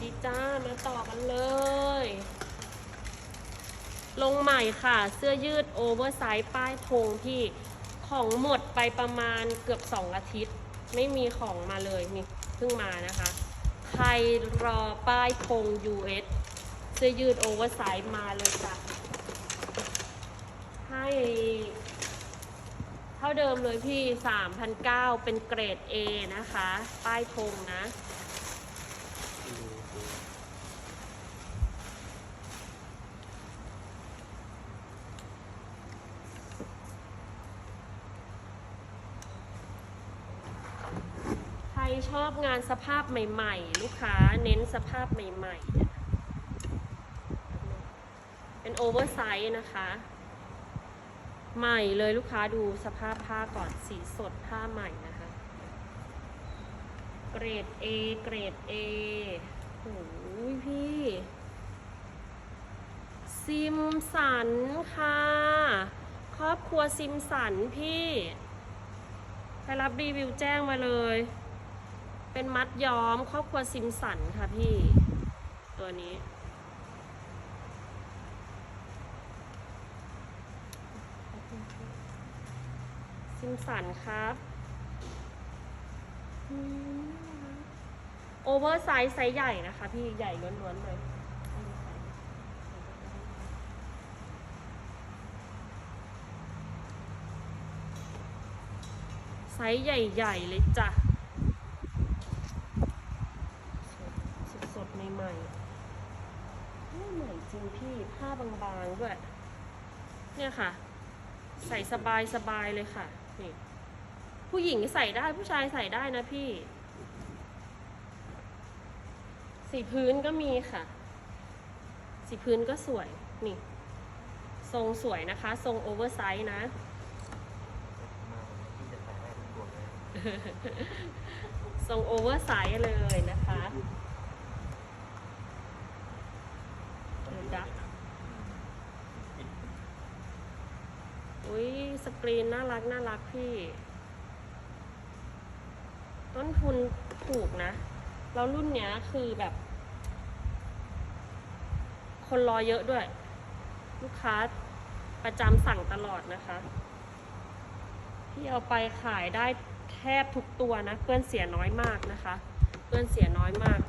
ดีจ้า มาต่อกันเลย ลงใหม่ค่ะ เสื้อยืดโอเวอร์ไซส์ป้ายธงพี่ ของหมดไปประมาณเกือบ 2 อาทิตย์ ไม่มีของมาเลยนี่เพิ่งมานะคะ ใครรอป้ายธง US เสื้อยืดโอเวอร์ไซส์มาเลยจ้ะ ให้เท่าเดิมเลยพี่3,009เป็นเกรด A นะคะ ป้ายธงนะ อบงานสภาพใหม่ ๆ ลูกค้าเน้นสภาพใหม่ๆเนี่ยเป็นโอเวอร์ไซส์นะคะ ใหม่เลยลูกค้าดูสภาพผ้าก่อนสีสดผ้าใหม่นะคะ เกรด A เกรด A โอ้ยพี่ ซิมสันค่ะ ครอบครัวซิมสันพี่ใครรับรีวิวแจ้งมาเลย เป็นมัดย้อมครอบครัวซิมสันค่ะพี่ ตัวนี้ ซิมสันครับโอเวอร์ไซส์ไซส์ใหญ่นะคะ พี่ใหญ่ล้วนๆเลยไซส์ใหญ่ ๆ เลยจ้ะ สดๆใหม่ๆไม่ใหม่ จริงพี่ผ้าบางๆด้วย เนี่ยค่ะ ใส่สบายๆเลยค่ะ นี่ ผู้หญิงใส่ได้ผู้ชายใส่ได้นะพี่ สีพื้นก็มีค่ะ สีพื้นก็สวย นี่ ทรงสวยนะคะ ทรงโอเวอร์ไซส์นะทรงโอเวอร์ไซส์เลยนะคะเดี๋ยวดักอุ้ยส กรีนน่ารักน่ารักพี่ ต้นทุนถูกนะ แล้วรุ่นเนี้ยคือแบบ คนรอเยอะด้วย ลูกค้าประจำสั่งตลอดนะคะที่เอาไปขายได้แทบทุกตัวนะเพื่อนเสียน้อยมากนะคะเพื่อนเสียน้อยมาก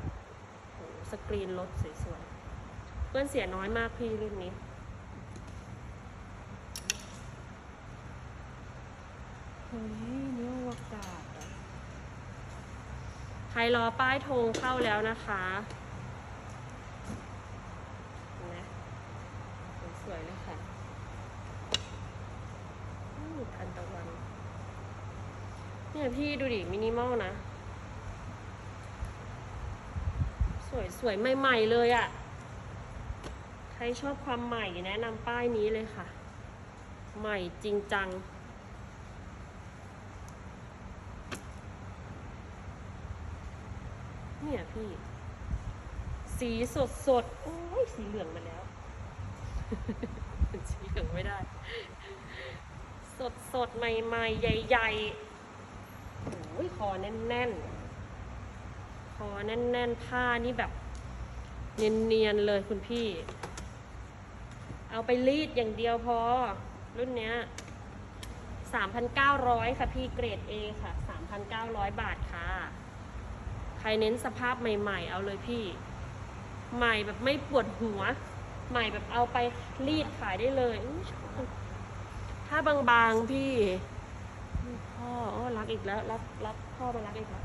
โหสกรีนรถสวยๆเพื่อนเสียน้อยมากพี่รุ่นนี้ เฮ้ ยนื้อวกาศอะใครรอป้ายธงเข้าแล้วนะคะนไหมสวยๆเลยค่ะอันตะวัน เนี่ยพี่ดูดิมินิมอลนะ สวยสวยใหม่ ๆ เลยอะ่ะ ใครชอบความใหม่แนะนำป้ายนี้เลยค่ะ ใหม่จริงจัง เนี่ยพี่ สีสดสดโอ้ยสีเหลืองมาแล้ว สีเหลืองไม่ได้ สดสดใหม่ๆ ใหญ่ๆโอ้ยคอแน่นๆ คอแน่นๆ ผ้านี่แบบ เนียนๆ เลยคุณพี่ เอาไปรีดอย่างเดียวพอ รุ่นเนี้ย3,900 ค่ะพี่เกรด A ค่ะ 3,900 บาทค่ะ ใครเน้นสภาพใหม่ ๆ เอาเลยพี่ ใหม่แบบไม่ปวดหัว ใหม่แบบเอาไปรีดขายได้เลยอุ๊ยชอบถ้าบางๆพี่ พ่ออ้อรักอีกแล้ว รับรับพ่อมารักอีกแล้ว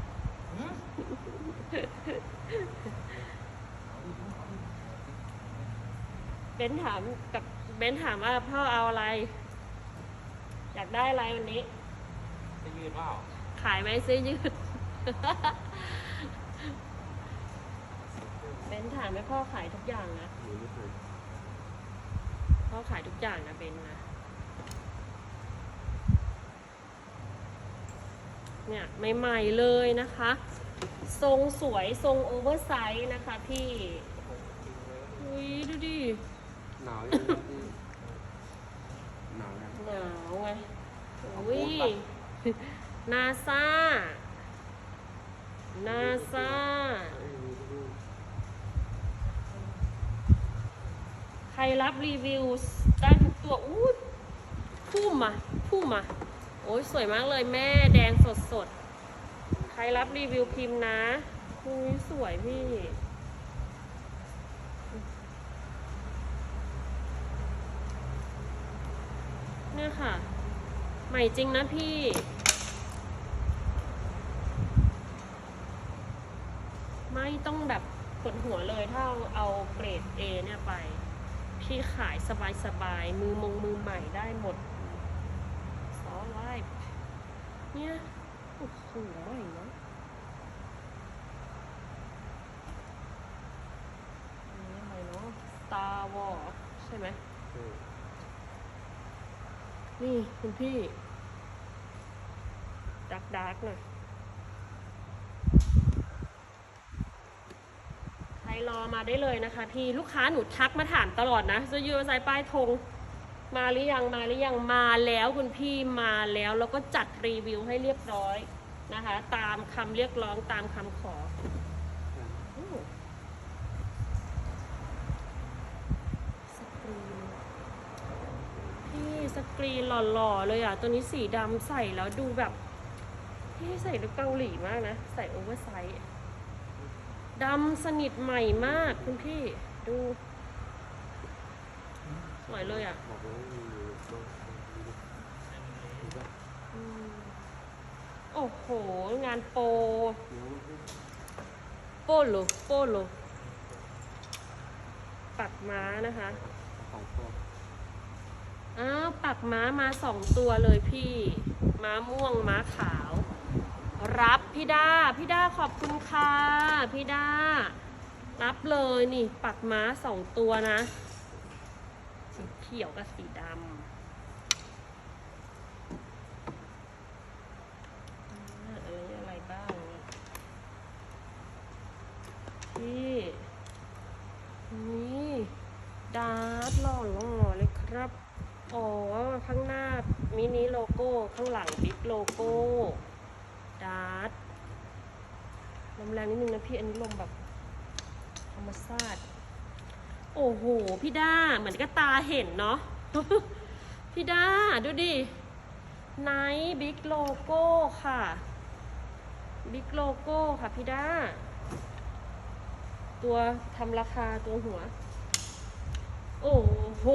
เบนถามกับเบนถามว่าพ่อเอาอะไร อยากได้อะไรวันนี้จะยืดเปล่าขายไหมซื้อยืดเบ นถามให้พ่อขายทุกอย่างนะหรือไม่เคยพ่อขายทุกอย่างนะเบนนะ เนี่ยใหม่ๆเลยนะคะ ทรงสวยทรงโอเวอร์ไซส์นะคะพี่ อุ้ยดูดิ หนาวยังพี่หนาวยังหนาวไงเอาอุ้ยโบ๊ทปะนาซานาซา เอ้ยมีที่นี่ ใครรับรีวิวได้ทุกตัวอู้พุ่มอะพุ่มอะโอ้ยสวยมากเลยแม่แดงสดสดใครรับรีวิวพิมพ์นะอุ้ยสวยพี่ เนี่ยค่ะ ใหม่จริงนะพี่ไม่ต้องแบบปวดหัวเลยถ้าเอาเอาเกรด A เนี่ยไป พี่ขายสบายๆ มือมงมือใหม่ได้หมดซอไลฟ์เนี่ยโอ้โหใหม่เนาะอันนี้อะไรเนาะ Star Wars ใช่ไหมอืมนี่ คุณพี่ ดักดักหน่อย ใครอมาได้เลยนะคะ พี่ลูกค้าหนูทักมาถามตลอดนะจะยูไซป้ายธงมาหรือยังมาหรือยังมาแล้วคุณพี่มาแล้วแล้วก็จัดรีวิวให้เรียบร้อยนะคะ ตามคำเรียกร้องตามคำขอสกรีนพี่สกรีนหล่อๆเลยอะ ตัวนี้สีดำใส่แล้วดูแบบ พี่ใส่ดูเกาหลีมากนะ ใส่โอเวอร์ไซส์ ดำสนิทใหม่มากคุณพี่ดู สวยเลยอะอืมโอ้โห งานโปรเดี๋ยโปโลโปโลปักม้านะคะอ้าวปักม้ามาสองตัวเลยพี่ ม้าม่วงม้าขาว รับพี่ด้าพี่ด้าขอบคุณค่ะพี่ด้ารับเลยนี่ปักม้าสองตัวนะ สีเขียวกับสีดำอ่าอะไรอะไรบ้างนี่ยพี่นี่ดาร์ดหล่อหล่อเลยครับ อ๋อ ข้างหน้ามินิโลโก้ ข้างหลังบิ๊กโลโก้ ดาลมแรงนิดนึงนะพี่ อันนี้ลมแบบธรรมชาติโอ้โห พี่ด้า เหมือนก็ตาเห็นเนาะ พี่ด้า ดูดิ ไนท์บิ๊กโลโก้ค่ะ บิ๊กโลโก้ค่ะพี่ด้า ตัวทำราคาตัวหัว โอ้โห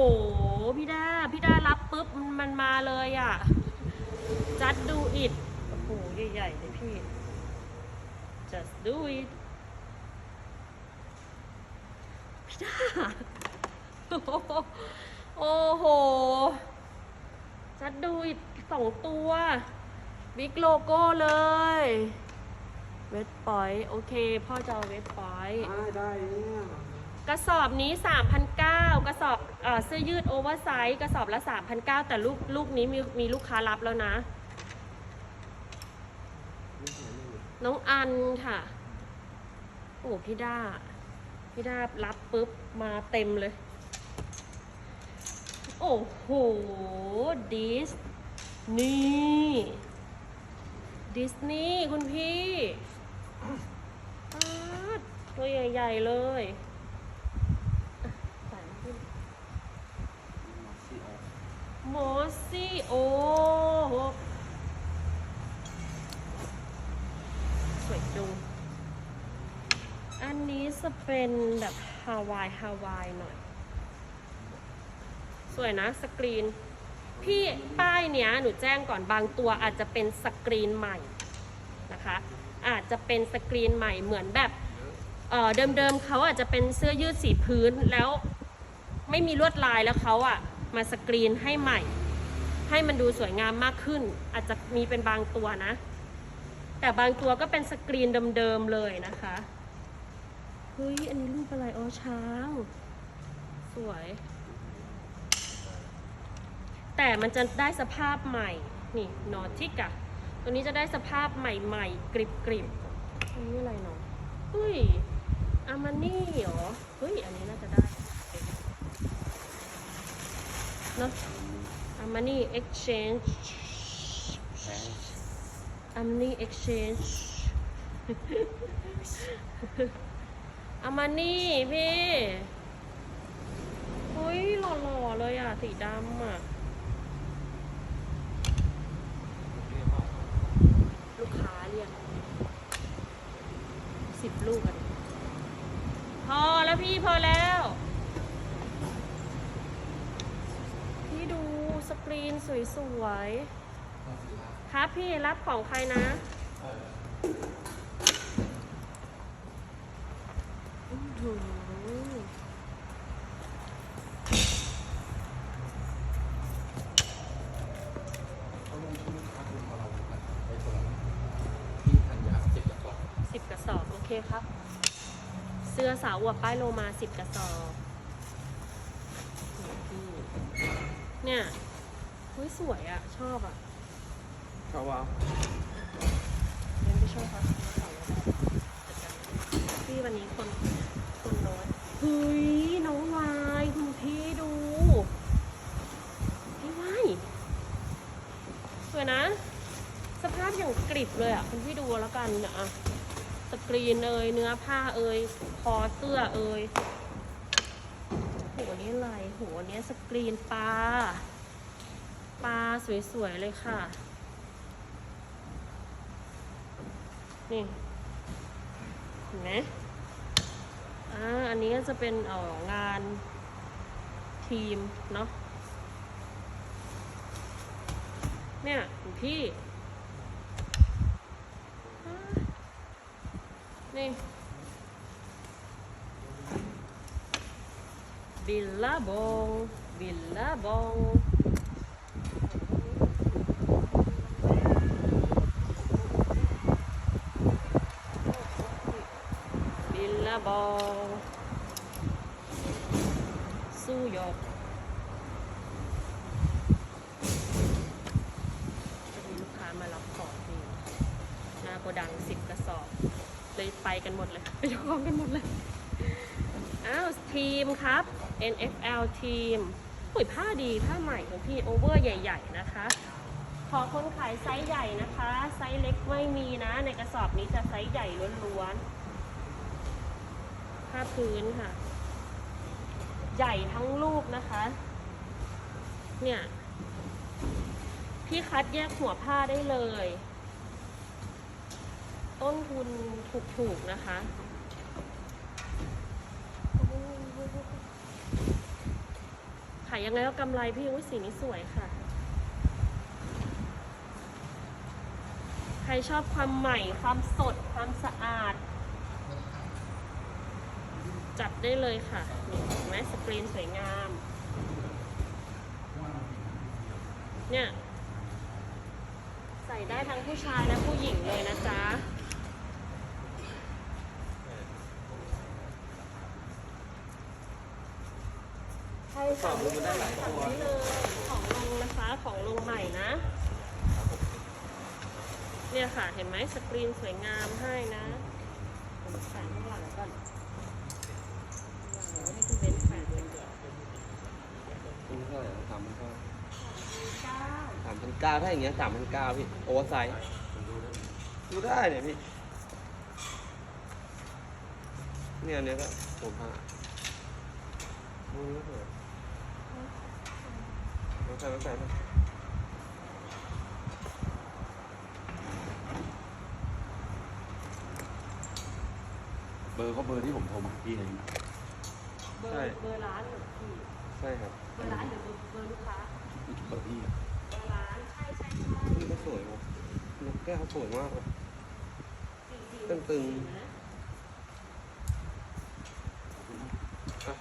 พี่ด้า พี่ด้ารับปุ๊บ มันมาเลยอะ่ะ จัดดูอิด หใหญ่ๆเลยพี่ just do it พี่ด้าโอ้โหโอ้โห จัดดูอิดสองตัว บิ๊กโลโก้เลย เวทปอย โอเค พ่อจะเอาเวทปอย ได้ได้เนี่ยกระสอบนี้3,900กระสอบเอ่อเสื้อยืดโอเวอร์ไซส์กระสอบละ3,900แต่ลูกลูกนี้มีมีลูกค้ารับแล้วนะ ไม่เห็ นเลยน้องอันค่ะ โอ้พี่ด้า พี่ด้ารับปุ๊บมาเต็มเลย โอ้โห ดิสนี่ดิสนีย์คุณพี่ป๊าดตัวใหญ่ ๆ เลยอะใส่ขึ้นมาซีออกมอสซี่โอ วยจุงอันนี้จะเป็นแบบฮาวายฮาวายหน่อย สวยนะสกรีน พี่ป้ายเนี้ยหนูแจ้งก่อนบางตัวอาจจะเป็นสกรีนใหม่นะคะ อาจจะเป็นสกรีนใหม่เหมือนแบบเเดิมๆเขาอาจจะเป็นเสื้อยืดสีพื้นแล้วไม่มีลวดลายแล้วเขาอะมาสกรีนให้ใหม่ ให้มันดูสวยงามมากขึ้น อาจจะมีเป็นบางตัวนะ แต่บางตัวก็เป็นสกรีนเดิมๆเลยนะคะเฮ้ยอันนี้รูปอะไรอ๋อช้าง สวย แต่มันจะได้สภาพใหม่ นี่นอทิกอะตัวนี้จะได้สภาพใหม่ๆ กริบๆ อันนี้อะไรเนาะเฮ้ยอามานี่เหรอ เฮ้ย อันนี้น่าจะได้เนอะอามานี่ exchange แพงอามานี่ exchange อามานี่พี่โอ้ฮ้ยหล่อๆเลยอะ สีดำอะ ลูกค้าเรียกสิบลูกกันพอแล้วพี่พอแล้ว พี่ดูสกรีนสวยๆ ครับพี่รับของใครนะสิบกระสอบโอเคครับ เสื้อสาวอวบป้ายโลมาสิบกระสอบเนี่ยเฮ้ยสวยอะชอบอะ เขาว่าเล่นไปช่วยเขาซื้อกระเป๋าพี่วันนี้คนคนน้อยเฮ้ยน้องวายคุณพี่ดูพี่วายสวยนะ สภาพอย่างกริบเลยอะคุณพี่ดูแล้วกันนะอะสกรีนเอยเนื้อผ้าเอยคอเสื้อเอยหัวนี้อะไรหัวนี้สกรีนปลาปลาสวยๆเลยค่ะ นี่เห็นไหมอ่าอันนี้ก็จะเป็นเอ่องานทีมเนาะเนี่ยพี่นี่บิลลาบงบิลลาบง บิลลาบอสู้ยกจะมีลูกค้ามารับของนี่หน้าโกดังสิบกระสอบ เลยไปกันหมดเลย ไปยกของกันหมดเลย อ้าว ทีมครับ NFL ทีมปุ๋ยผ้าดีผ้าใหม่ของพี่โอเวอร์ใหญ่ ๆ นะคะ ขอคนขายไซส์ใหญ่นะคะ ไซส์เล็กไม่มีนะ ในกระสอบนี้จะไซส์ใหญ่ล้วนๆ ผ้าพื้นค่ะ ใหญ่ทั้งลูกนะคะ เนี่ยพี่คัดแยกหัวผ้าได้เลย ต้นทุนถูกๆนะคะขายยังไงก็กำไรพี่อุ้ยสีนี้สวยค่ะ ใครชอบความใหม่ความสดความสะอาด จัดได้เลยค่ะนี่เห็นไหมสกรีนสวยงาม เนี่ย ใส่ได้ทั้งผู้ชายและผู้หญิงเลยนะจ๊ะใช่สั่งได้เลยสั่งได้เลยของลงนะคะของลงใหม่นะ เนี่ยค่ะเห็นไหมสกรีนสวยงามให้นะผมแฝงข้างหลังก่อนเดี๋ยวให้คุณเบนซ์แฝงเลยเดี๋ยว คุณเท่าไหร่สามพันเก้า เก้า สาม พันเก้าถ้าอย่างเงี้ยสามพันเก้าพี่ โอเวอร์ไซส์ดูได้เนี่ยพี่ เนี่ยอันเนี้ยก็ผมผ้ามือก็สวยไม่ใส่ไม่ใส่ไม่ใส่เบอร์เขาเบอร์ที่ผมโทรมาพี่เลยเบอร์เบอร์ร้านหรือพี่ ใช่ครับ เบอร์ร้านหรือเบอร์เบอร์ลูกค้า เบอร์พี่เบอร์ สวยว่ะนกแก้วสวยมากเลยตึงๆ ตึง นะ อะ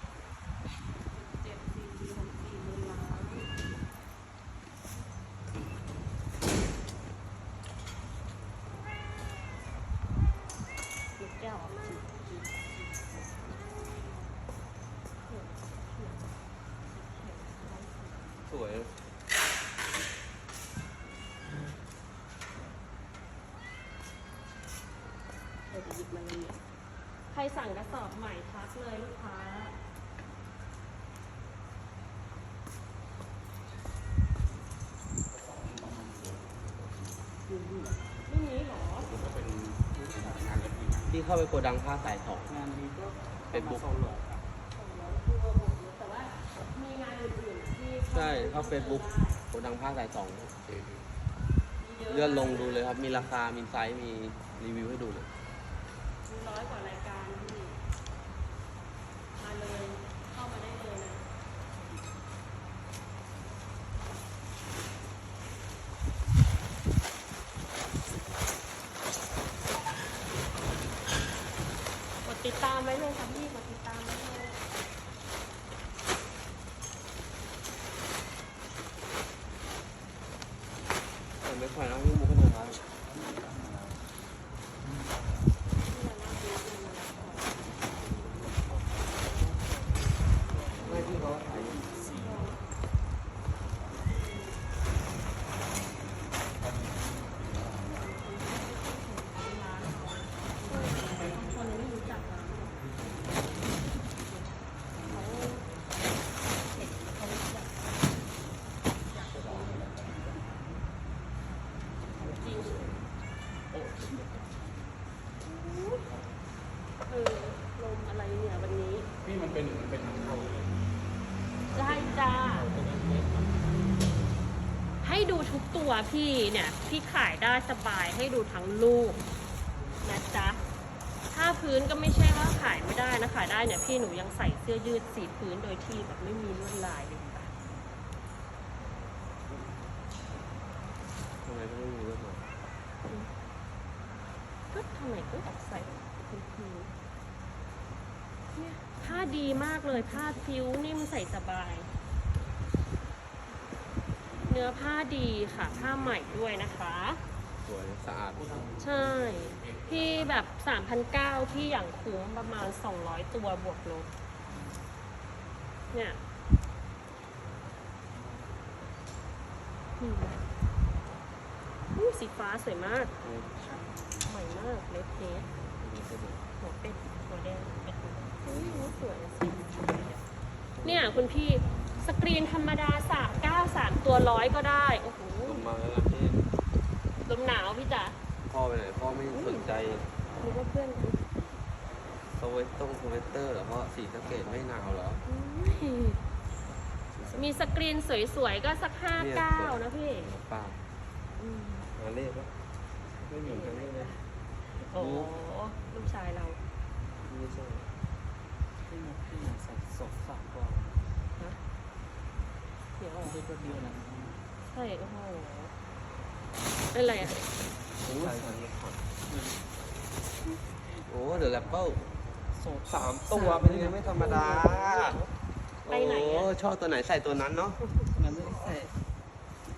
เจ็ดสี่สี่หกสี่เบอร์ร้านลูกแก้วอะจีบจีบ สวย เดี๋ยวจะหยิบมาเลยใคร สั่งกระสอบใหม่ทักเลยลูกค้าไม่มีเหรอ ที่เข้าไปโกดังผ้าสายสอง งานนี้ก็เป็นบุ๊ก แต่ว่าใช่เข้าเฟซบุ๊กโกดังผ้าสายสองเลื่อนลงดูเลยครับ มีราคา มีไซส์ มีรีวิวให้ดูเลย มีร้อยกว่ารายการพี่มาเลย เข้ามาได้เลยนะ ก ดติดตามไว้เลยค่ะพี่ กดติดตามไว้เลย ผมไม่ค่อยนะพี่มุกขนาดนั้นไม่พี่เขาขาย คนไม่รู้จักร้านหรอกเขาเห็นเขารู้จักจริงเออลมอะไรเนี่ยวันนี้ พี่มันเป็นมันเป็นทางเข้าเลย ได้จ้า ให้ดูทุกตัว พี่เนี่ย พี่ขายได้สบายให้ดูทั้งลูกนะจ๊ะถ้าพื้นก็ไม่ใช่ว่าขายไม่ได้นะขายได้เนี่ยพี่หนูยังใส่เสื้อยืดสีพื้นโดยที่แบบไม่มีลวดลายเลยค่ะทำไมไม่มีเรื่องมาก็ทำไมก็อยากใส่พื้นพื้นเนี่ยผ้าดีมากเลยผ้าฟิวนิ่มใส่สบายเนื้อผ้าดีค่ะ ผ้าใหม่ด้วยนะคะ สวยสะอาด ใช่ พี่แบบ3,900ที่อย่างคุ้มประมาณ 200 ตัวบวกลบเนี่ยนี่อู้สีฟ้าสวยมากใหม่มากเลฟเทสหัวเป็ดหัวแดงเป็ดอุ้ยนี่สวยอะสีเนี่ย คุณพี่สกรีนธรรมดา3 9 3 ตัวร้อยก็ได้ โอ้โห ลงมาแล้วนะพี่ลมหนาวพี่จ๋าพ่อไปไหนพ่อไม่สนใจนึกว่าเพื่อนกันสเวตตงสเวตเตอร์เหรอเพราะสีสะเกตไม่หนาวเหรอมีสกรีนสวยๆ ก็สักห้าเก้านะพี่เปล่าหาเลขปะไม่เหมือนกันเลยโอ้ลูกชายเรา ไม่ใช่พี่มันพี่มันใส่สดสามกว่า เดี๋ยวไม่ใช่ตัวเดียวนะใช่โอ้โหเป็นไรอะโอ้ยโอ้เดอะแรปเปิลสดสามตัวเป็นยังไงไม่ธรรมดาไปไหนโอ้อะชอบตัวไหนใส่ตัวนั้นเนาะมันไม่ได้ใส่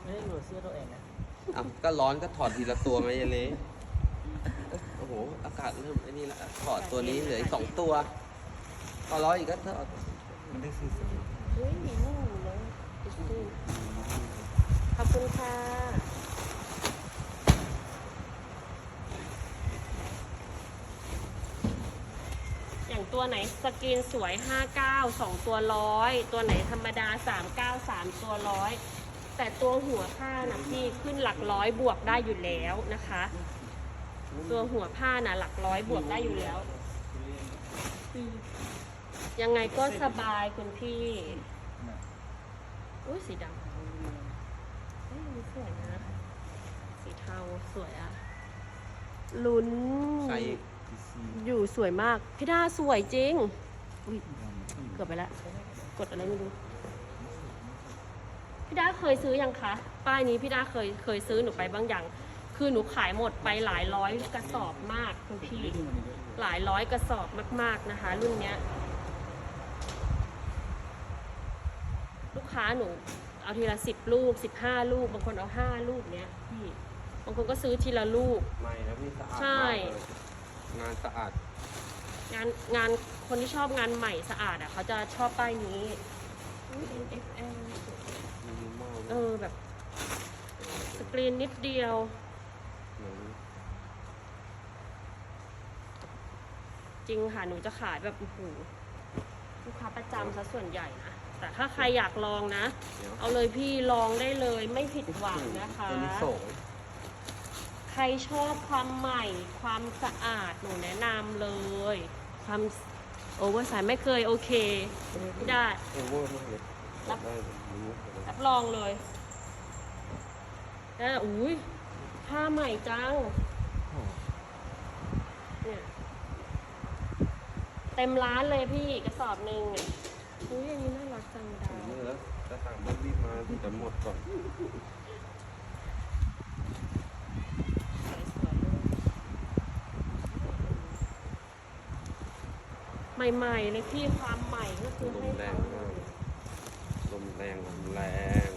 ไม่ได้หลวเสื้อตัวเองนะอะก็ร้อนก็ถอดทีละตัวไหมยายเละโอ้โหอากาศเริ่มไอ้นี่ละถอดตัวนี้เหลืออีกสองตัวพอร้อนอีกก็ถอดมันได้ซื้อเฮ้ยนิ่งเลยดิสนีย์ ขอบคุณค่ะ อย่างตัวไหนสกรีนสวย 59 2 ตัวร้อย ตัวไหนธรรมดา 39 3 ตัวร้อย แต่ตัวหัวผ้านะพี่ขึ้นหลักร้อยบวกได้อยู่แล้วนะคะ ตัวหัวผ้านะหลักร้อยบวกได้อยู่แล้ว ยังไงก็สบายคุณพี่ อุ้ยสีดำเฮ้ยอันนี้สวยนะ สีเทาสวยอะลุ้น ใส่อีกอยู่สวยมาก พี่ดาสวยจริง อุ้ยเกือบไปแล้วกดอะไรไม่รู้ พี่ดาเคยซื้อยังคะ ป้ายนี้พี่ดาเคยเคยซื้อหนูไปบางอย่างคือหนูขายหมดไปหลายร้อยกระสอบมากคุณพี่ หลายร้อยกระสอบมากๆนะคะ รุ่นเนี้ย ลูก ค้าหนูเอาทีละสิบลูกสิบห้าลูก บางคนเอาห้าลูกเนี้ยพี่บางคนก็ซื้อทีละลูก ไม่นะพี่สะอาดใช่ มากเลยงานสะอาดงานงานคนที่ชอบงานใหม่สะอาดอะเขาจะชอบป้ายนี้อุ๊ย NFL มินิมอลเออแบบสกรีนนิดเดียวจริงค่ะหนูจะขายแบบโอ้โหลูกค้าประจำซะส่วนใหญ่นะ แต่ถ้าใครอยากลองนะเดี๋ยวเอาเลยพี่ลองได้เลยไม่ผิดหวังนะคะ ตัวนี้สองใครชอบความใหม่ความสะอาดหนูแนะนำเลย ความโอเวอร์ไซส์ไม่เคยโอเคไม่ได้โอเวอร์มากเลยรับได้ผมรู้รับรองเลยแล้วอุ้ยผ้าใหม่จังเนี่ยเต็มร้านเลยพี่กระสอบหนึ่งเนี่ยอุ้ยอันนี้ มันรีบมาที่จะหมดก่อนสวยๆเลยใหม่ๆเลยพี่ความใหม่ก็คือให้เขาเลยลมแรงลมแรง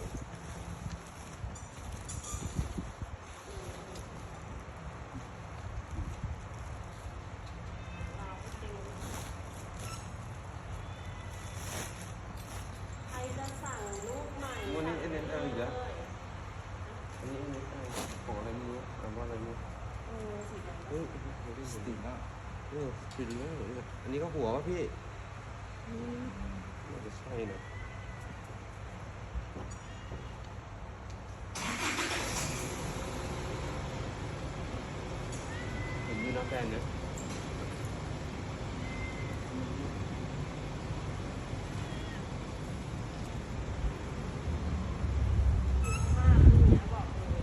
ใครจะสั่งลูกใหม่ วันนี้เอ็นเอ็นเออีกแล้วอันนี้อันนี้อะไรของอะไรไม่รู้อ่านว่าอะไรไม่รู้ เออสีแดง เฮ้ยไม่ได้ ส ส ติ ติ นะ เออสติแล้วอันนี้ก็หัววะพี่น่าจะใช่นะ เห็นอยูนะแฟนเนี่ยมากเลยนะบอกเลย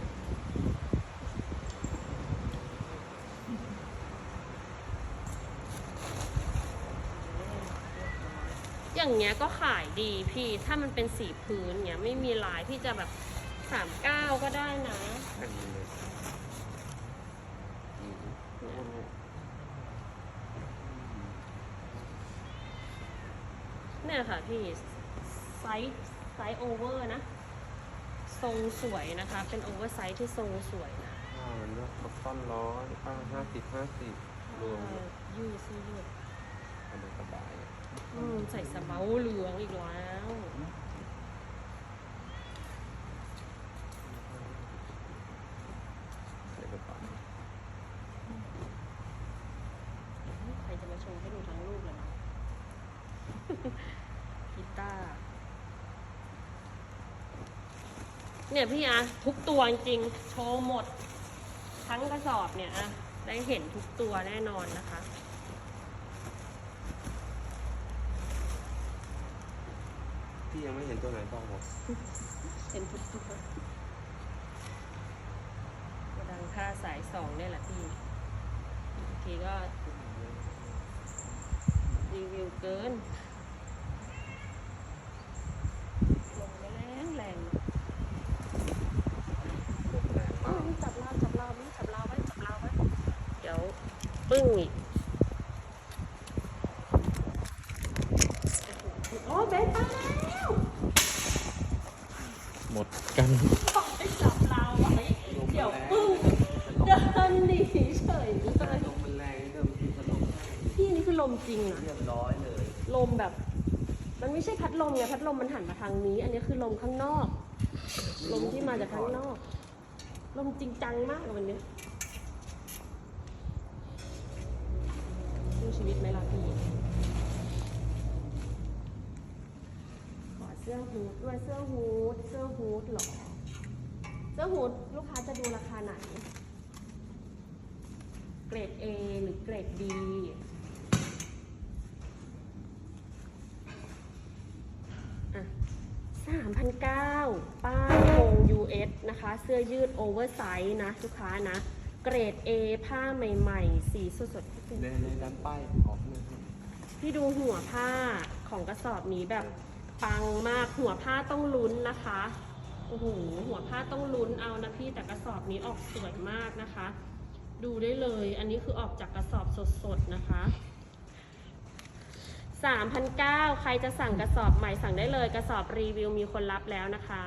อย่างเงี้ยก็ขายดีพี่ ถ้ามันเป็นสีพื้นเงี้ยไม่มีลายพี่จะแบบสามเก้าก็ได้นะแผ่นนี้เลยอืม เนี่ยค่ะพี่ไซส์ไซส์โอเวอร์นะ ทรงสวยนะคะ เป็นโอเวอร์ไซส์ที่ทรงสวยนะผ้ามันก็คอตตอนร้อยป้าห้าสิบห้าสิบรวมเออยืดซื้อยืดทำสบายอะอืมใส่สะเบาเหลืองอีกแล้ว ใส่สบายใครจะมาชมให้ดูทั้งรูปเลยนะ กีตาร์ เนี่ยพี่อะทุกตัวจริงๆโชว์หมด ทั้งกระสอบเนี่ยอะได้เห็นทุกตัวแน่นอนนะคะ พี่ยังไม่เห็นตัวไหนบอกผมเห็นทุกตัวกระดังค่าสายสองเนี่ยแหละพี่บางทีก็รีวิวเกิน ลงไปแรงแรง แรง อ้ามาว ก จับเราจับเราไว้จับเราไว้จับเราไว้ เดี๋ยว ปึ้งอีกโอ้เบสไปแล้วหมดกันบอกให้จับเราไว้เดี๋ยวปึ้งเดินหนีเฉยเลยลมมันแรงเดิมทีถล่มพี่นี่คือลมจริงนะเรียบร้อยเลย ลมแบบ มันไม่ใช่พัดลมไงพัดลมมันหันมาทางนี้ อันนี้คือลมข้างนอก ลมที่มาจากข้างนอก ลมจริงจังมากวันนี้ ฮูดด้วยเสื้อฮูดเสื้อฮูดเหรอ เสื้อฮูดลูกค้าจะดูราคาไหน เกรด A หรือเกรด B สามพันเก้าป้ายโคง US นะคะ เสื้อยืดโอเวอร์ไซส์นะลูกค้านะ เกรด A ผ้าใหม่ ๆ สีสดๆในในด้านป้ายออกเลยครับพี่ดูหัวผ้าของกระสอบนี้แบบ ปังมากหัวผ้าต้องลุ้นนะคะโอ้โหหัวผ้าต้องลุ้นเอานะพี่แต่กระสอบนี้ออกสวยมากนะคะ ดูได้เลย อันนี้คือออกจากกระสอบสดๆนะคะ3,009ใครจะสั่งกระสอบใหม่สั่งได้เลย กระสอบรีวิวมีคนรับแล้วนะคะ